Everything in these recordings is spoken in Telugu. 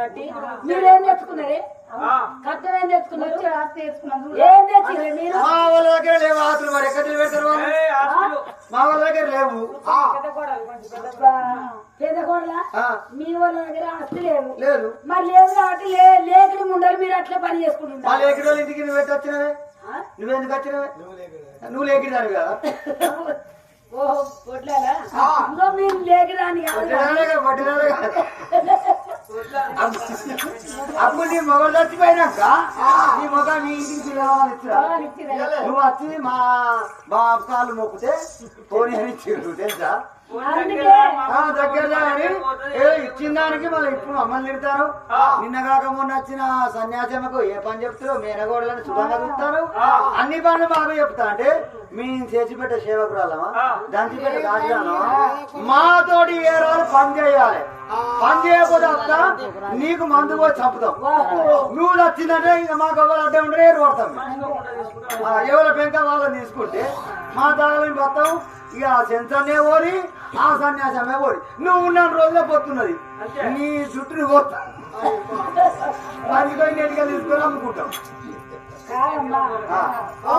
కాబట్టి మీరేం తెచ్చుకున్నారే కట్టం ఏం తెచ్చుకున్నారు ఏం తెచ్చిండ్రు మీరు? మా వాళ్ళ దగ్గర లేవు ఆతులు మరి ఎక్కడ పెడతారు? మా వాళ్ళ దగ్గర లేవు. పేద కోడల ఆ, మీ వాళ్ళ దగ్గర ఆస్తి లేదు లేదు. మరి లేదు కాబట్టి లే లేకడి ముండలు మీరు అట్లా పని మా చేసుకుంటుంటారు లేకిడి వాళ్ళ ఇంటికి నువ్వు ఎట్టు వచ్చినవే? ఆ? నువ్వెందుకు వచ్చినవే? నువ్వు లేకిడి దాని కదా? ఇంకో లేకరాని. అప్పుడు నీ మొగలు చచ్చిపోయినాక నీ మొగ నీ ఇంటికి నువ్వు వచ్చి మా మా కాళ్ళు మొక్కితే పోనీ అని తెలుసా? అందుకే ఆ, దగ్గర అని ఏ ఇచ్చిన దానికి మళ్ళీ ఇప్పుడు మమ్మల్ని తిడతారు. నిన్న కాక మొన్న వచ్చిన సన్యాసమ్మకు ఏ పని చెప్తారో మేనగోడలని శుభంగా చూస్తారు. అన్ని పనులు బాగా చెప్తా అంటే మీ చేసి పెట్టే సేవకురాలమా దంచి పెట్టే కాజాలమా మాతోటి ఏ రోజు పని చేయాలి. పని చేయకపోతే అత్త నీకు మందు పోయి చంపుతాం. నువ్వు వచ్చిందంటే ఇక మాకు ఎవరు అడ్డే ఉంటే ఏరు పడతాం ఎవరి పెంక వాళ్ళని తీసుకుంటే మా దాని మొత్తం ఇక ఆ సెన్సర్నే ఓడి ఆ సన్యాసమే ఓడి నువ్వు ఉన్న రోజులే పోతున్నది. నీ చుట్టూ పోతా. అందుకని నేటిగా తీసుకొని అమ్ముకుంటాం కాదమ్మా. ఆ,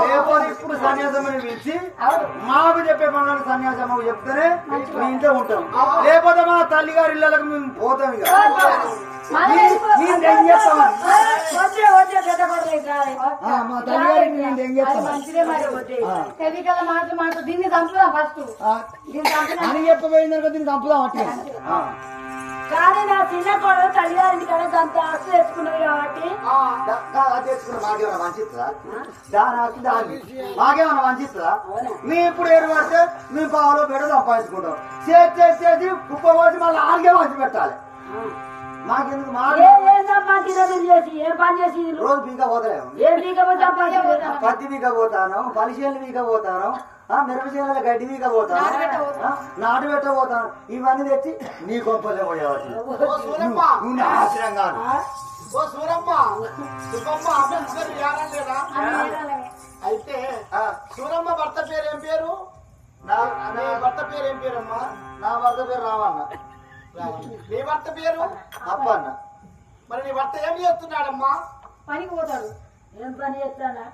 లేకపోతే ఇప్పుడు సన్యాసమని పిలిచి మాకు చెప్పే పనులను సన్యాసమ్మకు చెప్తేనే మీ ఇంట్లో ఉంటాం. లేకపోతే మా తల్లి గారి ఇళ్ళకి మేము పోతాం ఇక. నేను ఏం మా తల్లి గారికి ఏం దీన్ని చంపుదాం అని దీన్ని అట్లా. ఆ. కానీ నా చిన్న కొడలు తల్లిగారింటి కదా అంత ఆస్తి తెచ్చుకున్నది కాబట్టి. దా- దా- అది తెచ్చుకున్న మాకేమైనా మంచిస్తుందా దాని ఆస్తి దాన్ని మాకేమైనా మంచిస్తుందా మేము ఇప్పుడు ఏడు పడితే మేము పావులో పెడ సంపాదించుకుంటాం. చేసి చేసి చేసి కుప్ప పోసి మళ్ళీ ఆడికే మంచి పెట్టాలి. మాకెందుకు మా ఏ ఏందమ్మా తిరగదు చేసి ఏం పని చేసి? రోజు బీక పోతలేము ఏం. పత్తి బీక పోతాను పలిశేళ్ళు బీక పోతాను ఆ మిరపచేనుల గడ్డి బీక పోతాను నాటు పెట్ట పోతాను ఇవన్నీ తెచ్చి నీ నువ్వు ఆశ్రయం కాదు. ఓ సూరమ్మ. సుబ్బమ్మ అంబేద్కర్ అయితే ఆ, సూరమ్మ భర్త పేరు ఏం పేరు? నా భర్త పేరు ఏం పేరమ్మా? నా భర్త పేరు రామన్న. నీ భర్త పేరు? అప్పన్న. మరి నీ భర్త ఏం చేస్తున్నాడమ్మా? పనికి పోతాడు. ఏం పని చేస్తాడా?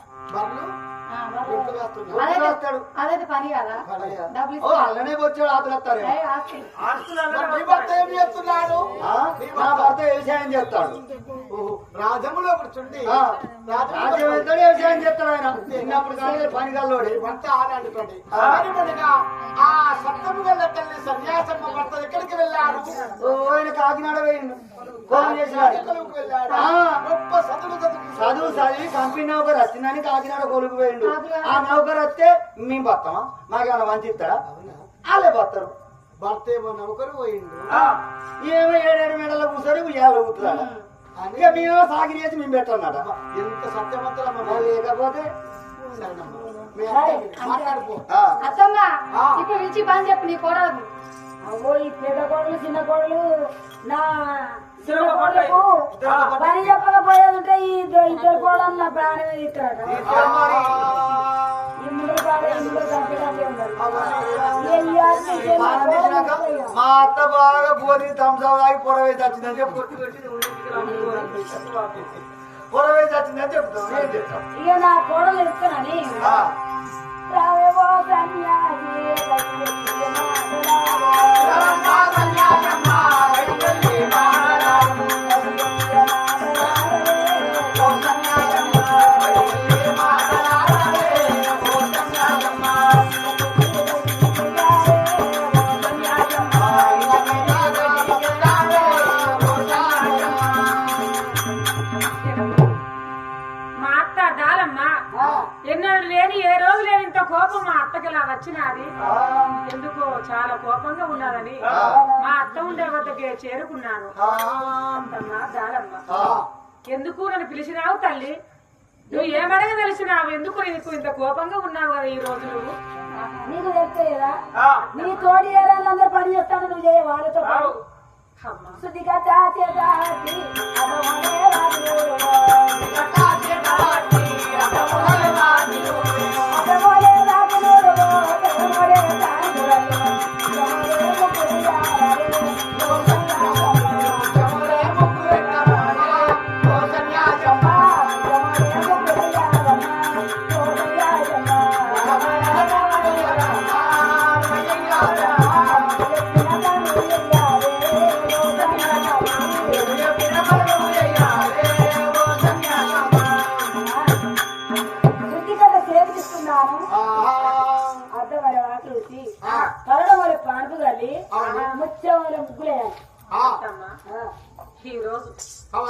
అదైతే పని కదా. అల్లనే వచ్చాడు ఆతులు వస్తారు. ఏ, ఆస్తి. మరి నీ భర్త ఏం చేస్తున్నాడు? నా భర్త వ్యవసాయం చేస్తాడు? రాజములో కూర్చుండి రాజ్యం వ్యవసాయం చేస్తాడు ఆయన? చిన్నప్పుడు పని కల్లోడి నీ భర్త ఆడండి ఆ. సప్తము వెళ్ళకెళ్ళి సన్యాసమ్మ భర్త ఎక్కడికి వెళ్ళాడు ఆయన కాకినాడ. గొప్ప చదువు చదువు కంపెనీ నౌకరు వచ్చిందని కాకినాడ కొలుకు పోయిండు. ఆ నౌకరు వస్తే మేము బతామా మాకేమైనా మంచి ఇస్తాడా? వాళ్ళే బతారు భర్త ఏమో నౌకరు పోయిండు. ఏమో ఏడేడు మెడల కూర్చొని ఉయ్యాలు ఊపుతాడు ఇక మేము సాగిరి చేసి మేము పెట్టన్నట ఎంత సత్యవంతులమ్మ మరి లేకపోతే అత్తమ్మ. ఇప్పుడు పిలిచి పని చెప్పు నీ కొడదు అవ్వో ఈ పెద్ద కోడలు చిన్న కోడలు నా పని చెప్పకపోయేది ఉంటే ఈ ఇద్దరు ఇద్దరు కోడలు నా ప్రాణం ఇస్తాడు మా అత్త బాగా పోని తమసాగి తాగి పొడవేసి వచ్చిందని చెప్పి పొడవేసి వచ్చిందని చెప్తాం ఏం చెప్తాం ఇక నా కోడలు ఇస్తానని రావేవో సన్యాసి అత్తకి ఇలా వచ్చినది ఎందుకో చాలా కోపంగా ఉన్నదని మా అత్త ఉండే వద్దకే చేరుకున్నాను అత్తమ్మ దాలమ్మ. ఎందుకు నన్ను పిలిచినావు తల్లి? నువ్వు ఏమడగా తెలిసినావు ఎందుకు నీకు ఇంత కోపంగా ఉన్నావు కదా ఈ రోజు నువ్వు? నీకు తెలుస్తుందా నీ తోడి ఏరాళ్ళందరూ పని చేస్తాను నువ్వు చేయ వాళ్ళతో శుద్ధిగా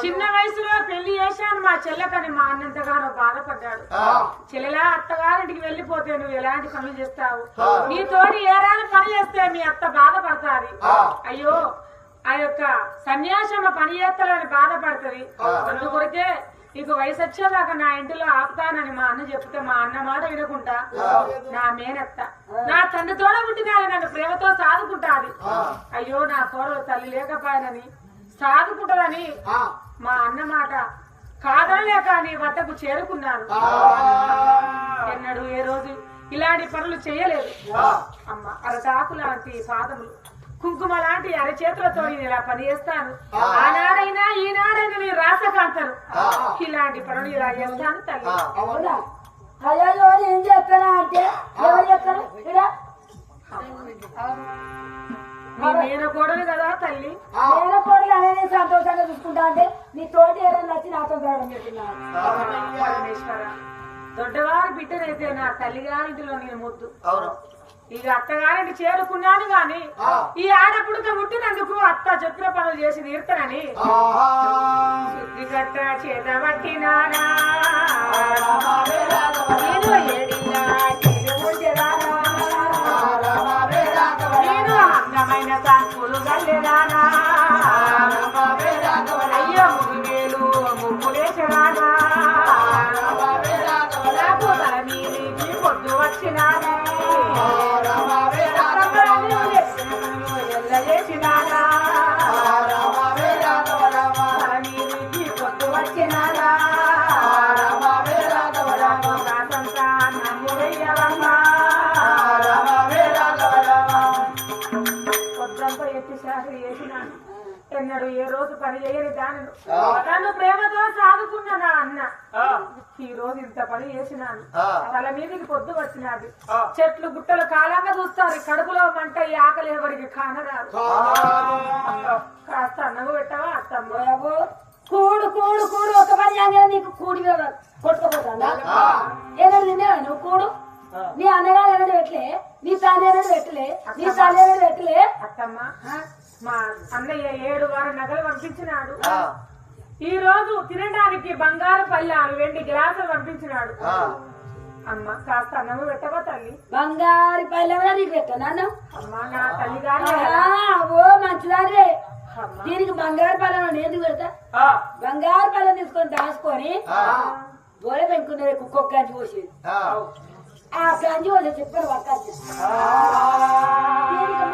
చిన్న వయసులో పెళ్ళి చేశాను. మా చెల్లెకని మా అన్నంతగానో బాధపడ్డాడు. చెల్లెలా అత్తగారింటికి వెళ్ళిపోతే నువ్వు ఎలాంటి పనులు చేస్తావు? నీ తోటి ఏడాది పని చేస్తే మీ అత్త బాధపడతాది. అయ్యో ఆ యొక్క సన్యాసమ్మ పని చేస్తారని బాధపడుతుంది. అందుకొరకే నీకు వయసు వచ్చేదాకా నా ఇంటిలో ఆపుతానని మా అన్న చెప్తే మా అన్న మాట వినకుండా నా మేనత్త. నా తండ్రి తోడ పుట్టినాది నన్ను ప్రేమతో సాదుకుంటాది. అయ్యో నా కోడలు తల్లి లేకపోయానని సాదుకుంటదని మా అన్న మాట కాదనలేక నీ వద్దకు చేరుకున్నాను. ఎన్నడు ఏ రోజు ఇలాంటి పనులు చేయలేదు. అమ్మ అరటాకు లాంటి పాదములు కుంకుమ లాంటి అరచేతులతో నేను ఇలా పని చేస్తాను ఆనాడైనా ఈనాడైనా రాసకాంతను ఇలాంటి పనులు ఇలా చేస్తాను తల్లి. అయ్యో ఏం చేస్తానా అంటే? ఎవరు చెప్తారు మేనకోడలు కదా తల్లి. నేను కోడలు అనేది సంతోషంగా చూసుకుంటా అంటే నీ తోటి ఎవరైనా వచ్చి నాతో చెప్తున్నాను పరమేశ్వర? దొడ్డవారి బిడ్డనైతే నా తల్లిగారింటిలో నేను ముద్దు. అవును. ఇక అత్తగారింటి చేరుకున్నాను గాని ఈ ఆడపుడుక ముట్టినందుకు అత్త చెప్పిన పనులు చేసి తీర్తనని. నేను ఏడినా తిరుగుచెరానా. నేను అందమైన కాన్పులు గల్లెరానా Yes, you guys. రోజు పని చేయని దానిను నన్ను ప్రేమతో సాదుకున్న నా అన్న ఈ రోజు ఇంత పని చేసినాను. తల మీదకి పొద్దు వచ్చినది. చెట్లు గుట్టలు కాలంగా చూస్తారు. కడుపులో మంట ఈ ఆకలి ఎవరికి కానరాదు. కాస్త అన్నగు పెట్టవా? అత్తమ్మ. కూడు కూడు కూడు. ఒక పని నీకు కూడి కొట్టుకుపోతుందా? ఏనాడు తిన్నావా నువ్వు కూడు? నీ అన్నగారు ఎన్నడు పెట్టలే? నీ తల్లి ఎన్నడు పెట్టలే? నీ తల్లి ఎన్నడు పెట్టలే? అత్తమ్మ. మా అన్నయ్య ఏడు వారు నగలు పంపించినాడు. ఈ రోజు తినడానికి బంగారు పళ్ళాలు వెండి గ్లాసులు పంపించినాడు. అమ్మ కాస్త అన్నము పెట్టవా తల్లి? బంగారు నీకు అమ్మ నా తల్లి గారి ఓ మంచిదారే దీనికి బంగారు పల్లెం ఎందుకు పెడతా? బంగారు పల్లెం తీసుకొని దాచుకొని గోడ పెంకున్నది కుక్కొక్క గంజి పోసేది. ఆ. గంజి పోసే చెప్పాను వర్క్ దీనికి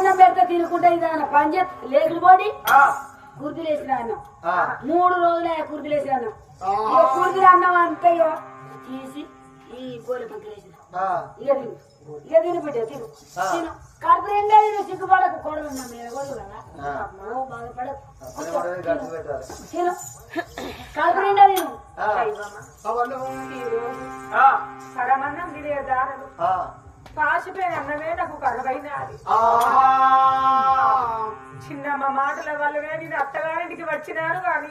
అన్నం పెడితే తినుకుంటే ఇదాన పంచ లేకులు పోడి కుర్తులేసిన అన్నం. మూడు రోజులే కుర్తులేసిన అన్నం. ఇక కుర్తులు అన్నం అంతే ఇక తీసి ఈ గోడ పెంకులేసిన ఇక తిను. ఇక తిను బిడ్డ తిను. తిను. కడుపు నిండా తిను సిగ్గుపడకు. కొడలు ఉన్నా మీరు కొడలు కదా. బాధపడకు. తిను. కడుపు నిండా తిను. పరమన్నం తినే దారులు పాసిపోయిన అన్నమే నాకు కరువైనది మాటల వల్లనే నేను అత్తగారింటికి వచ్చినాను కానీ?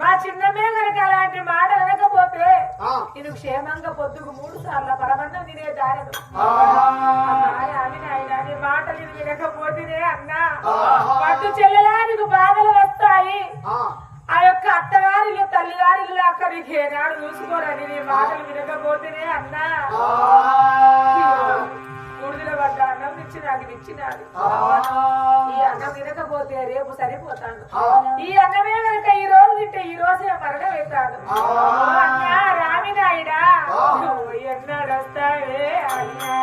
మా చిన్నమ్మే కనుక అలాంటి మాట వినకపోతే నేను క్షేమంగా పొద్దుకు మూడు సార్లు పరమన్నం తినే దారదు నీ మాటలు వినకపోతేనే అన్నా. పట్టు చెల్లెలా నీకు బాధలు వస్తాయి? ఆ. యొక్క అత్తగారిలు తల్లిగారిలు అక్కడ నీకు ఏనాడు చూసుకోరని నీ మాటలు వినకపోతేనే అన్నా. పడ్డ అన్నం ఇచ్చి నాకు ఇచ్చినాడు ఈ అన్నం తినకపోతే రేపు సరిపోతాను. ఈ అన్నమే కనుక ఈ రోజు తింటే ఈ రోజే మరణం అవుతాడు అన్నా రామినాయుడా? నువ్వు ఎన్నాడు వస్తావే అన్నా.